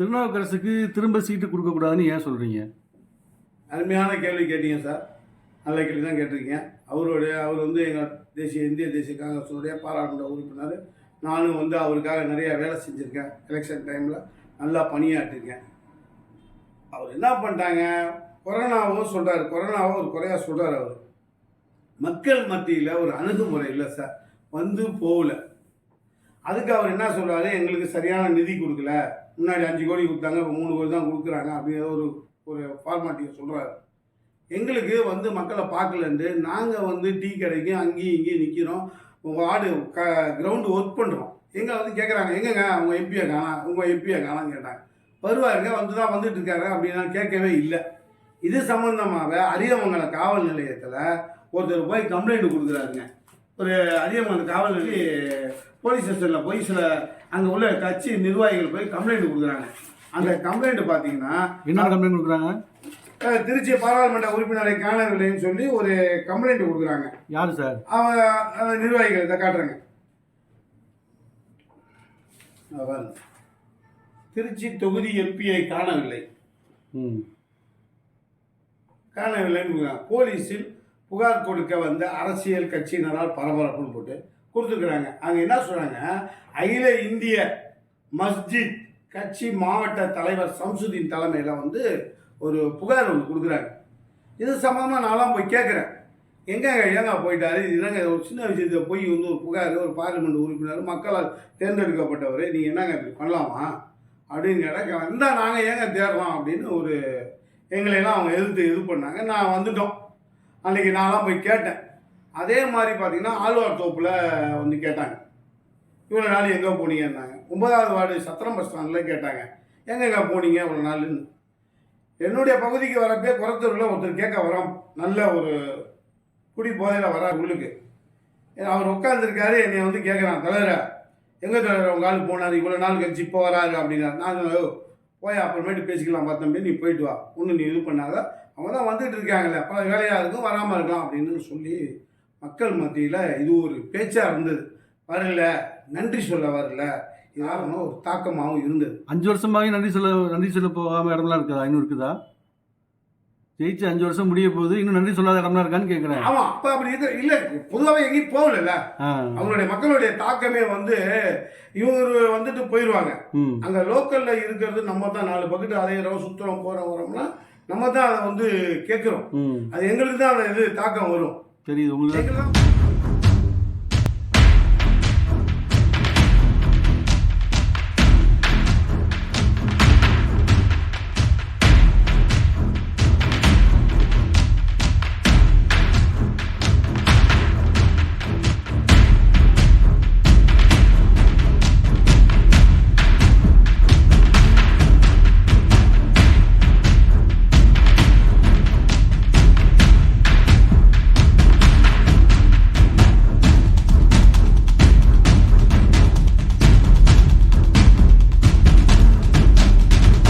திருநாவுக்கரசுக்கு திரும்ப சீட்டு கொடுக்கக்கூடாதுன்னு ஏன் சொல்கிறீங்க அருமையான கேள்வி கேட்டீங்க சார் நல்ல கேள்வி தான் கேட்டிருக்கீங்க. அவருடைய அவர் வந்து எங்கள் தேசிய இந்திய தேசிய காங்கிரஸுடைய பாராளுமன்ற உறுப்பினர். நானும் வந்து அவருக்காக நிறையா வேலை செஞ்சுருக்கேன். எலெக்ஷன் டைமில் நல்லா பணியாற்றிருக்கேன். அவர் என்ன பண்ணிட்டாங்க? கொரோனாவும் சொல்கிறார் கொரோனாவும் ஒரு குறையாக சொல்கிறார் அவர். மக்கள் மத்தியில் ஒரு அணுகுமுறை இல்லை சார் வந்து போகல. அதுக்கு அவர் என்ன சொல்கிறாரு எங்களுக்கு சரியான நிதி கொடுக்கல. முன்னாடி அஞ்சு கோடி கொடுத்தாங்க இப்போ மூணு கோடி தான் கொடுக்குறாங்க அப்படிங்கிற ஒரு ஒரு ஃபார்மாலிட்டியை சொல்கிறாரு எங்களுக்கு வந்து மக்களை பார்க்கலன்ட்டு நாங்கள் வந்து டீ கடைக்கு அங்கேயும் இங்கேயும் நிற்கிறோம் வார்டு க கிரவுண்டு ஒர்க் பண்ணுறோம் எங்களை வந்து கேட்குறாங்க எங்கங்க? உங்கள் எம்பியை காணாம் உங்கள் எம்பியை காணான்னு கேட்டாங்க. வருவாருங்க வந்து தான் வந்துட்டு இருக்காரு நான் கேட்கவே இல்லை. இது சம்மந்தமாக அரியமங்கல காவல் நிலையத்தில் ஒருத்தர் போய் கம்ப்ளைண்ட் கொடுக்குறாருங்க. ஒரு அரியமங்கல காவல் நிலைய போலீஸ் ஸ்டேஷனில் போய் சில அங்கே உள்ள கட்சி நிர்வாகிகள் போய் கம்ப்ளைண்ட் கொடுக்குறாங்க. அந்த கம்ப்ளைண்ட் பார்த்தீங்கன்னா என்ன கம்ப்ளைண்ட் கொடுக்குறாங்க? திருச்சி பாராளுமன்ற உறுப்பினரை காணவில்லைன்னு சொல்லி ஒரு கம்ப்ளைண்ட் கொடுக்குறாங்க. யார் சார்? அந்த நிர்வாகிகள் இதை காட்டுறாங்க. திருச்சி தொகுதி எம்பியை காணவில்லை. ம். காணவில்லைன்னு. போலீஸில் புகார் கொடுக்க வந்து அரசியல் கட்சியினரால் பரபரப்புன்னு போட்டு கொடுத்துருக்குறாங்க. அங்கே என்ன சொல்கிறாங்க அகில இந்திய மஸ்ஜித் கட்சி மாவட்ட தலைவர் சம்சுதீன் தலைமையில் வந்து ஒரு புகார் ஒன்று கொடுக்குறாங்க. இது சம்மந்தமாக நான்லாம் போய் கேட்குறேன் எங்கங்க ஏங்க போயிட்டாரு? இது என்னங்க ஒரு சின்ன விஷயத்தை போய் வந்து ஒரு புகார் ஒரு பார்லிமெண்ட் உறுப்பினர் மக்களால் தேர்ந்தெடுக்கப்பட்டவர் நீங்கள் என்னங்க இப்படி பண்ணலாமா? அப்படின்னு கேட்டால் இருந்தால் நாங்கள் ஏங்க தேடுறோம் அப்படின்னு ஒரு எங்களையெல்லாம் அவங்க எதிர்த்து இது பண்ணாங்க. நான் வந்துட்டோம். அன்றைக்கி நான்லாம் போய் கேட்டேன். அதே மாதிரி பார்த்தீங்கன்னா ஆழ்வார் தோப்பில் வந்து கேட்டாங்க. இவ்வளோ நாள் எங்கே போனீங்கன்னாங்க. ஒன்பதாவது வார்டு சத்திரம் பஸ் ஸ்டாண்டில் கேட்டாங்க. எங்கெங்க போனீங்க இவ்வளோ நாள்னு? என்னுடைய பகுதிக்கு வரப்பே குரத்தூரில் ஒருத்தர் கேட்க வரோம். நல்ல ஒரு குடி போதையில் வர உள்ளுக்கு. அவர் உட்காந்துருக்காரு என்னை வந்து கேட்குறான் தலைவரை எங்கே தலைவர் உங்கள் ஆள் போனார். இவ்வளோ நாள் கழிச்சு இப்போ வராரு அப்படின்னா நான் போய் அப்புறமேட்டு பேசிக்கலாம் பார்த்தம்பி நீ போயிட்டு வா. ஒன்றும் நீ இது பண்ணாத. அவங்க தான் வந்துட்டு இருக்காங்களே பல வேலையாக இருக்கும் வராமல் இருக்கலாம் அப்படின்னு சொல்லி மக்கள் மத்தியில் இது ஒரு பேச்சாக இருந்தது. வரல நன்றி சொல்ல வரல. இதனால ஒரு தாக்கமாகவும் இருந்தது. அஞ்சு வருஷமாகவே நன்றி சொல்ல நன்றி சொல்ல போகாமல் இடம்லாம் இருக்குதா இன்னும் இருக்குதா? ஜெயிச்சு அஞ்சு வருஷம் முடிய போகுது இன்னும் நன்றி சொல்லாத இடம்லாம் இருக்கான்னு கேட்குறேன் ஆமாம் அப்போ அப்படி இது இல்லை பொதுவாகவே எங்கேயும் போகல அவங்களுடைய மக்களுடைய தாக்கமே வந்து இவங்க வந்துட்டு போயிடுவாங்க அங்கே லோக்கலில் இருக்கிறது நம்ம தான் நாலு பக்கெட்டு அலையிறோம் சுற்றுறோம் போகிறோம் வரோம்னா நம்ம தான் அதை வந்து கேட்குறோம். அது எங்களுக்கு தான் அந்த இது தாக்கம் வரும். தெரியுது உங்களுக்கு